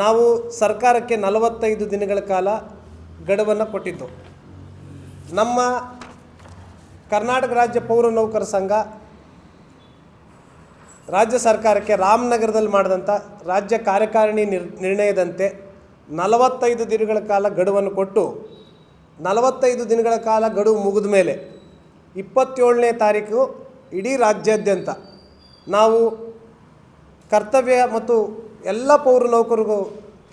ನಾವು ಸರ್ಕಾರಕ್ಕೆ ನಲವತ್ತೈದು ದಿನಗಳ ಕಾಲ ಗಡುವನ್ನು ಕೊಟ್ಟಿದ್ದು. ನಮ್ಮ ಕರ್ನಾಟಕ ರಾಜ್ಯ ಪೌರ ನೌಕರ ಸಂಘ ರಾಜ್ಯ ಸರ್ಕಾರಕ್ಕೆ ರಾಮನಗರದಲ್ಲಿ ಮಾಡಿದಂಥ ರಾಜ್ಯ ಕಾರ್ಯಕಾರಿಣಿ ನಿರ್, ನಿರ್ಣಯದಂತೆ ನಲವತ್ತೈದು ದಿನಗಳ ಕಾಲ ಗಡುವನ್ನು ಕೊಟ್ಟು ನಲವತ್ತೈದು ದಿನಗಳ ಕಾಲ ಗಡುವು ಮುಗಿದ ಮೇಲೆ ಇಪ್ಪತ್ತೇಳನೇ ತಾರೀಕು ಇಡೀ ರಾಜ್ಯಾದ್ಯಂತ ನಾವು ಕರ್ತವ್ಯ ಮತ್ತು ಎಲ್ಲ ಪೌರ ನೌಕರಿಗೂ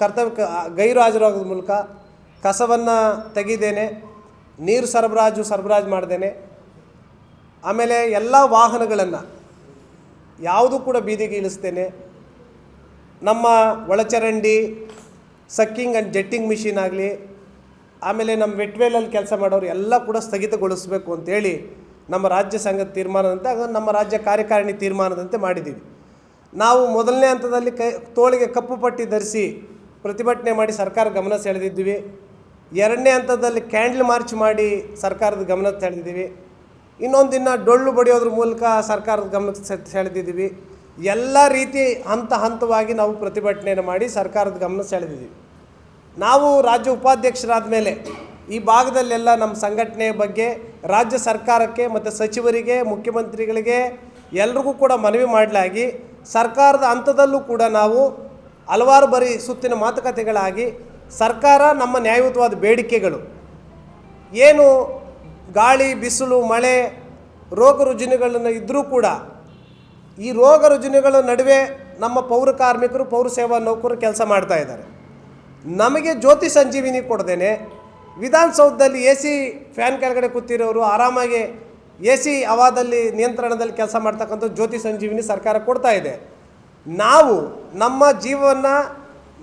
ಕರ್ತವ್ಯ ಗೈರು ಹಾಜರಾಗೋದ್ರ ಮೂಲಕ ಕಸವನ್ನು ತೆಗಿದೇನೆ, ನೀರು ಸರಬರಾಜು ಸರಬರಾಜು ಮಾಡ್ದೇನೆ. ಆಮೇಲೆ ಎಲ್ಲ ವಾಹನಗಳನ್ನು ಯಾವುದೂ ಕೂಡ ಬೀದಿಗೆ ಇಳಿಸ್ತೇನೆ ನಮ್ಮ ಒಳಚರಂಡಿ, ಸಕ್ಕಿಂಗ್ ಆ್ಯಂಡ್ ಜೆಟ್ಟಿಂಗ್ ಮಿಷಿನ್ ಆಗಲಿ, ಆಮೇಲೆ ನಮ್ಮ ವೆಟ್ವೇಲಲ್ಲಿ ಕೆಲಸ ಮಾಡೋರು ಎಲ್ಲ ಕೂಡ ಸ್ಥಗಿತಗೊಳಿಸಬೇಕು ಅಂತೇಳಿ ನಮ್ಮ ರಾಜ್ಯ ಸಂಘದ ತೀರ್ಮಾನದಂತೆ ಹಾಗೂ ನಮ್ಮ ರಾಜ್ಯ ಕಾರ್ಯಕಾರಿಣಿ ತೀರ್ಮಾನದಂತೆ ಮಾಡಿದ್ದೀವಿ ನಾವು ಮೊದಲನೇ ಹಂತದಲ್ಲಿ ಕೈ, ತೋಳಿಗೆ ಕಪ್ಪು ಪಟ್ಟಿ ಧರಿಸಿ ಪ್ರತಿಭಟನೆ ಮಾಡಿ ಸರ್ಕಾರ ಗಮನ ಸೆಳೆದಿದ್ದೀವಿ. ಎರಡನೇ ಹಂತದಲ್ಲಿ ಕ್ಯಾಂಡ್ಲ್ ಮಾರ್ಚ್ ಮಾಡಿ ಸರ್ಕಾರದ ಗಮನ ಸೆಳೆದಿದ್ದೀವಿ. ಇನ್ನೊಂದು ದಿನ ಡೊಳ್ಳು ಬಡಿಯೋದ್ರ ಮೂಲಕ ಸರ್ಕಾರದ ಗಮನ ಸೆಳೆದಿದ್ದೀವಿ. ಎಲ್ಲ ರೀತಿ ಹಂತ ಹಂತವಾಗಿ ನಾವು ಪ್ರತಿಭಟನೆಯನ್ನು ಮಾಡಿ ಸರ್ಕಾರದ ಗಮನ ಸೆಳೆದಿದ್ದೀವಿ. ನಾವು ರಾಜ್ಯ ಉಪಾಧ್ಯಕ್ಷರಾದ ಮೇಲೆ ಈ ಭಾಗದಲ್ಲೆಲ್ಲ ನಮ್ಮ ಸಂಘಟನೆ ಬಗ್ಗೆ ರಾಜ್ಯ ಸರ್ಕಾರಕ್ಕೆ ಮತ್ತು ಸಚಿವರಿಗೆ, ಮುಖ್ಯಮಂತ್ರಿಗಳಿಗೆ ಎಲ್ರಿಗೂ ಕೂಡ ಮನವಿ ಮಾಡಲಾಗಿ ಸರ್ಕಾರದ ಹಂತದಲ್ಲೂ ಕೂಡ ನಾವು ಹಲವಾರು ಬಾರಿ ಸುತ್ತಿನ ಮಾತುಕತೆಗಳಾಗಿ ಸರ್ಕಾರ ನಮ್ಮ ನ್ಯಾಯಯುತವಾದ ಬೇಡಿಕೆಗಳು. ಏನು ಗಾಳಿ, ಬಿಸಿಲು, ಮಳೆ, ರೋಗ ರುಜಿನಗಳನ್ನು ಇದ್ದರೂ ಕೂಡ ಈ ರೋಗ ರುಜಿನಗಳ ನಡುವೆ ನಮ್ಮ ಪೌರ ಕಾರ್ಮಿಕರು, ಪೌರ ಸೇವಾ ನೌಕರರು ಕೆಲಸ ಮಾಡ್ತಾ ಇದ್ದಾರೆ. ನಮಗೆ ಜ್ಯೋತಿ ಸಂಜೀವಿನಿ ಕೊಡ್ದೇನೆ. ವಿಧಾನಸೌಧದಲ್ಲಿ ಎ ಸಿ ಫ್ಯಾನ್ ಕೆಳಗಡೆ ಕೂತಿರೋರು ಆರಾಮಾಗಿ ಎ ಸಿ ಅವಾದಲ್ಲಿ ನಿಯಂತ್ರಣದಲ್ಲಿ ಕೆಲಸ ಮಾಡ್ತಕ್ಕಂಥ ಜ್ಯೋತಿ ಸಂಜೀವಿನಿ ಸರ್ಕಾರ ಕೊಡ್ತಾ ಇದೆ. ನಾವು ನಮ್ಮ ಜೀವವನ್ನು,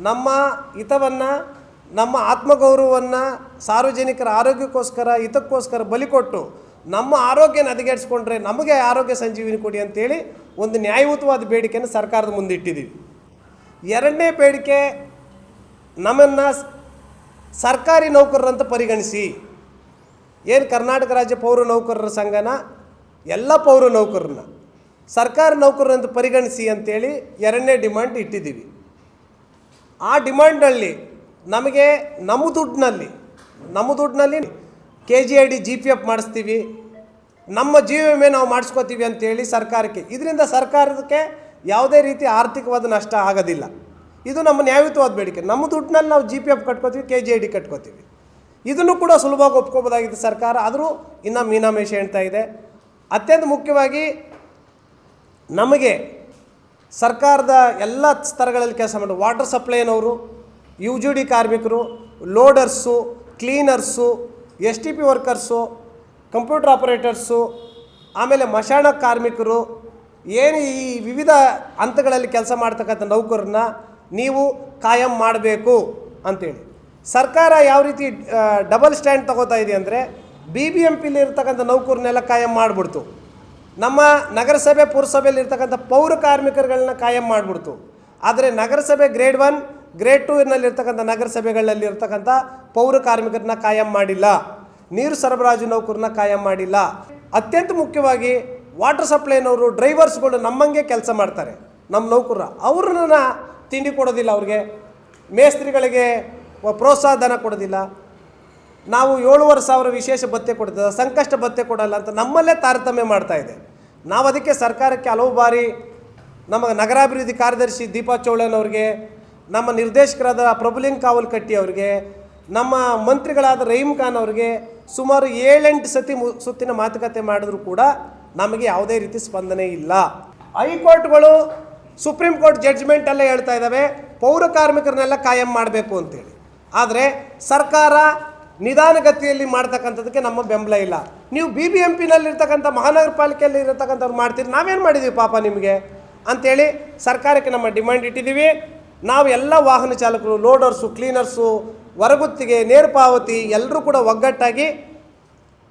ನಮ್ಮ ಹಿತವನ್ನು, ನಮ್ಮ ಆತ್ಮಗೌರವವನ್ನು, ಸಾರ್ವಜನಿಕರ ಆರೋಗ್ಯಕ್ಕೋಸ್ಕರ, ಹಿತಕ್ಕೋಸ್ಕರ ಬಲಿ ಕೊಟ್ಟು ನಮ್ಮ ಆರೋಗ್ಯನ ಹದಗೆಡಿಸ್ಕೊಂಡ್ರೆ ನಮಗೆ ಆರೋಗ್ಯ ಸಂಜೀವಿನಿ ಕೊಡಿ ಅಂತೇಳಿ ಒಂದು ನ್ಯಾಯಯುತವಾದ ಬೇಡಿಕೆಯನ್ನು ಸರ್ಕಾರದ ಮುಂದೆ ಇಟ್ಟಿದ್ದೀವಿ. ಎರಡನೇ ಬೇಡಿಕೆ ನಮ್ಮನ್ನು ಸರ್ಕಾರಿ ನೌಕರರಂತ ಪರಿಗಣಿಸಿ ಏನು ಕರ್ನಾಟಕ ರಾಜ್ಯ ಪೌರ ನೌಕರರ ಸಂಘನ? ಎಲ್ಲ ಪೌರ ನೌಕರರನ್ನ. ಸರ್ಕಾರಿ ನೌಕರರಂತ ಪರಿಗಣಿಸಿ ಅಂತೇಳಿ ಎರಡನೇ ಡಿಮಾಂಡ್ ಇಟ್ಟಿದ್ದೀವಿ. ಆ ಡಿಮಾಂಡ್ನಲ್ಲಿ ನಮಗೆ ನಮ್ಮ ದುಡ್ಡಿನಲ್ಲಿ ನಮ್ಮ ದುಡ್ಡಿನಲ್ಲಿ K G I D G P F ಮಾಡಿಸ್ತೀವಿ. ನಮ್ಮ ಜೀವ ವಿಮೆ ನಾವು ಮಾಡಿಸ್ಕೋತೀವಿ ಅಂತೇಳಿ ಸರ್ಕಾರಕ್ಕೆ. ಇದರಿಂದ ಸರ್ಕಾರಕ್ಕೆ ಯಾವುದೇ ರೀತಿ ಆರ್ಥಿಕವಾದ ನಷ್ಟ ಆಗೋದಿಲ್ಲ. ಇದು ನಮ್ಮ ನ್ಯಾಯಯುತವಾದ ಬೇಡಿಕೆ. ನಮ್ಮ ದುಡ್ಡಿನಲ್ಲಿ ನಾವು ಜಿ ಪಿ ಎಫ್ ಕಟ್ಕೋತೀವಿ ಕೆ ಜಿ ಐ ಡಿ ಕಟ್ಕೋತೀವಿ. ಇದನ್ನು ಕೂಡ ಸುಲಭವಾಗಿ ಒಪ್ಕೋಬೋದಾಗಿದೆ ಸರ್ಕಾರ. ಆದರೂ ಇನ್ನು ಮೀನಾಮೇಷ ಹೇಳ್ತಾ ಇದೆ. ಅತ್ಯಂತ ಮುಖ್ಯವಾಗಿ ನಮಗೆ ಸರ್ಕಾರದ ಎಲ್ಲ ಸ್ತರಗಳಲ್ಲಿ ಕೆಲಸ ಮಾಡೋದು ವಾಟರ್ ಸಪ್ಲೈನವರು ಯು ಜಿ ಡಿ ಕಾರ್ಮಿಕರು loaders cleaners S T P workers computer operators ಆಮೇಲೆ ಮಶಾಣ ಕಾರ್ಮಿಕರು, ಏನು ಈ ವಿವಿಧ ಹಂತಗಳಲ್ಲಿ ಕೆಲಸ ಮಾಡ್ತಕ್ಕಂಥ ನೌಕರನ್ನ ನೀವು ಕಾಯಂ ಮಾಡಬೇಕು ಅಂತೇಳಿ. ಸರ್ಕಾರ ಯಾವ ರೀತಿ ಡಬಲ್ ಸ್ಟ್ಯಾಂಡ್ ತಗೋತಾ ಇದೆ ಅಂದರೆ ಬಿ ಬಿ ಎಂ ಪಿಲಿ ಇರ್ತಕ್ಕಂಥ ನೌಕರನ್ನೆಲ್ಲ ಕಾಯಂ ಮಾಡಿಬಿಡ್ತು. ನಮ್ಮ ನಗರಸಭೆ, ಪುರಸಭೆಯಲ್ಲಿ ಇರ್ತಕ್ಕಂಥ ಪೌರ ಕಾರ್ಮಿಕರುಗಳನ್ನ ಕಾಯಂ ಮಾಡಿಬಿಡ್ತು. ಆದರೆ ನಗರಸಭೆ ಗ್ರೇಡ್ ಒನ್ ಗ್ರೇಡ್ ಟೂನಲ್ಲಿರ್ತಕ್ಕಂಥ ನಗರಸಭೆಗಳಲ್ಲಿ ಇರ್ತಕ್ಕಂಥ ಪೌರ ಕಾರ್ಮಿಕರನ್ನ ಕಾಯಂ ಮಾಡಿಲ್ಲ. ನೀರು ಸರಬರಾಜು ನೌಕರನ್ನ ಕಾಯಂ ಮಾಡಿಲ್ಲ. ಅತ್ಯಂತ ಮುಖ್ಯವಾಗಿ ವಾಟರ್ ಸಪ್ಲೈನವರು ಡ್ರೈವರ್ಸ್ಗಳು ನಮ್ಮಂಗೆ ಕೆಲಸ ಮಾಡ್ತಾರೆ. ನಮ್ಮ ನೌಕರ ಅವ್ರನ್ನ ತಿಂಡಿ ಕೊಡೋದಿಲ್ಲ ಅವ್ರಿಗೆ. ಮೇಸ್ತ್ರಿಗಳಿಗೆ ಪ್ರೋತ್ಸಾಹ ಧನ ಕೊಡೋದಿಲ್ಲ. ನಾವು ಏಳುವರೆ ಸಾವಿರ ವಿಶೇಷ ಭತ್ಯೆ ಕೊಡ್ತದೆ ಸಂಕಷ್ಟ ಭತ್ಯೆ ಕೊಡಲ್ಲ ಅಂತ ನಮ್ಮಲ್ಲೇ ತಾರತಮ್ಯ ಮಾಡ್ತಾ ಇದೆ. ನಾವು ಅದಕ್ಕೆ ಸರ್ಕಾರಕ್ಕೆ ಹಲವು ಬಾರಿ ನಮ್ಮ ನಗರಾಭಿವೃದ್ಧಿ ಕಾರ್ಯದರ್ಶಿ ದೀಪಾ ಚೌಳನ್ ಅವ್ರಿಗೆ, ನಮ್ಮ ನಿರ್ದೇಶಕರಾದ ಪ್ರಭುಲಿಂಗ್ ಕಾವಲ್ ಕಟ್ಟಿ ಅವರಿಗೆ, ನಮ್ಮ ಮಂತ್ರಿಗಳಾದ ರಹೀಮ್ ಖಾನ್ ಅವರಿಗೆ ಸುಮಾರು ಏಳೆಂಟು ಸತಿ ಸುತ್ತಿನ ಮಾತುಕತೆ ಮಾಡಿದ್ರು ಕೂಡ ನಮಗೆ ಯಾವುದೇ ರೀತಿ ಸ್ಪಂದನೆ ಇಲ್ಲ. ಹೈಕೋರ್ಟ್ಗಳು ಸುಪ್ರೀಂ ಕೋರ್ಟ್ ಜಡ್ಜ್ಮೆಂಟ್ ಎಲ್ಲ ಹೇಳ್ತಾ ಇದ್ದಾವೆ ಪೌರ ಕಾರ್ಮಿಕರನ್ನೆಲ್ಲ ಕಾಯಂ ಮಾಡಬೇಕು ಅಂತೇಳಿ. ಆದರೆ ಸರ್ಕಾರ ನಿಧಾನಗತಿಯಲ್ಲಿ ಮಾಡ್ತಕ್ಕಂಥದ್ದಕ್ಕೆ ನಮ್ಮ ಬೆಂಬಲ ಇಲ್ಲ. ನೀವು ಬಿ ಬಿ ಎಂ ಪಿನಲ್ಲಿರ್ತಕ್ಕಂಥ ಮಹಾನಗರ ಪಾಲಿಕೆಯಲ್ಲಿ ಇರತಕ್ಕಂಥವ್ರು ಮಾಡ್ತೀರಿ, ನಾವೇನು ಮಾಡಿದ್ದೀವಿ ಪಾಪ ನಿಮಗೆ? ಅಂಥೇಳಿ ಸರ್ಕಾರಕ್ಕೆ ನಮ್ಮ ಡಿಮ್ಯಾಂಡ್ ಇಟ್ಟಿದ್ದೀವಿ ನಾವು ಎಲ್ಲ ವಾಹನ ಚಾಲಕರು, ಲೋಡರ್ಸು, ಕ್ಲೀನರ್ಸು, ಹೊರಗುತ್ತಿಗೆ, ನೇರ ಪಾವತಿ, ಎಲ್ಲರೂ ಕೂಡ ಒಗ್ಗಟ್ಟಾಗಿ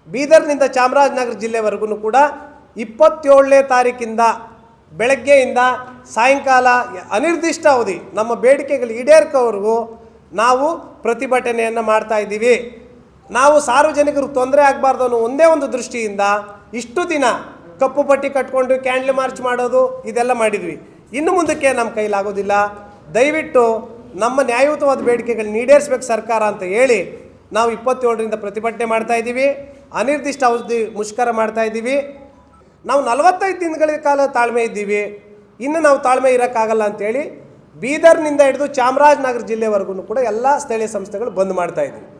ಬೀದರ್ನಿಂದ ಚಾಮರಾಜನಗರ ಜಿಲ್ಲೆವರೆಗೂ ಕೂಡ ಇಪ್ಪತ್ತೇಳನೇ ತಾರೀಕಿಂದ ಬೆಳಗ್ಗೆಯಿಂದ ಸಾಯಂಕಾಲ ಅನಿರ್ದಿಷ್ಟ ಅವಧಿ ನಮ್ಮ ಬೇಡಿಕೆಗಳು ಈಡೇರ್ಕೋವರೆಗೂ ನಾವು ಪ್ರತಿಭಟನೆಯನ್ನು ಮಾಡ್ತಾ ಇದ್ದೀವಿ. ನಾವು ಸಾರ್ವಜನಿಕರು ತೊಂದರೆ ಆಗಬಾರ್ದು ಅನ್ನೋ ಒಂದೇ ಒಂದು ದೃಷ್ಟಿಯಿಂದ ಇಷ್ಟು ದಿನ ಕಪ್ಪು ಪಟ್ಟಿ ಕಟ್ಕೊಂಡು ಕ್ಯಾಂಡ್ಲ್ ಮಾರ್ಚ್ ಮಾಡೋದು ಇದೆಲ್ಲ ಮಾಡಿದ್ವಿ. ಇನ್ನು ಮುಂದಕ್ಕೆ ನಮ್ಮ ಕೈಲಾಗೋದಿಲ್ಲ. ದಯವಿಟ್ಟು ನಮ್ಮ ನ್ಯಾಯಯುತವಾದ ಬೇಡಿಕೆಗಳನ್ನ ಈಡೇರಿಸ್ಬೇಕು ಸರ್ಕಾರ ಅಂತ ಹೇಳಿ ನಾವು ಇಪ್ಪತ್ತೇಳರಿಂದ ಪ್ರತಿಭಟನೆ ಮಾಡ್ತಾ ಇದ್ದೀವಿ. ಅನಿರ್ದಿಷ್ಟ ಅವಧಿ ಮುಷ್ಕರ ಮಾಡ್ತಾ ಇದ್ದೀವಿ. ನಾವು ನಲವತ್ತೈದು ದಿನಗಳ ಕಾಲ ತಾಳ್ಮೆ ಇದ್ದೀವಿ. ಇನ್ನು ನಾವು ತಾಳ್ಮೆ ಇರೋಕ್ಕಾಗಲ್ಲ ಅಂತೇಳಿ ಬೀದರ್ನಿಂದ ಹಿಡಿದು ಚಾಮರಾಜನಗರ ಜಿಲ್ಲೆವರೆಗೂ ಕೂಡ ಎಲ್ಲ ಸ್ಥಳೀಯ ಸಂಸ್ಥೆಗಳು ಬಂದ್ ಮಾಡ್ತಾ ಇದ್ದೀವಿ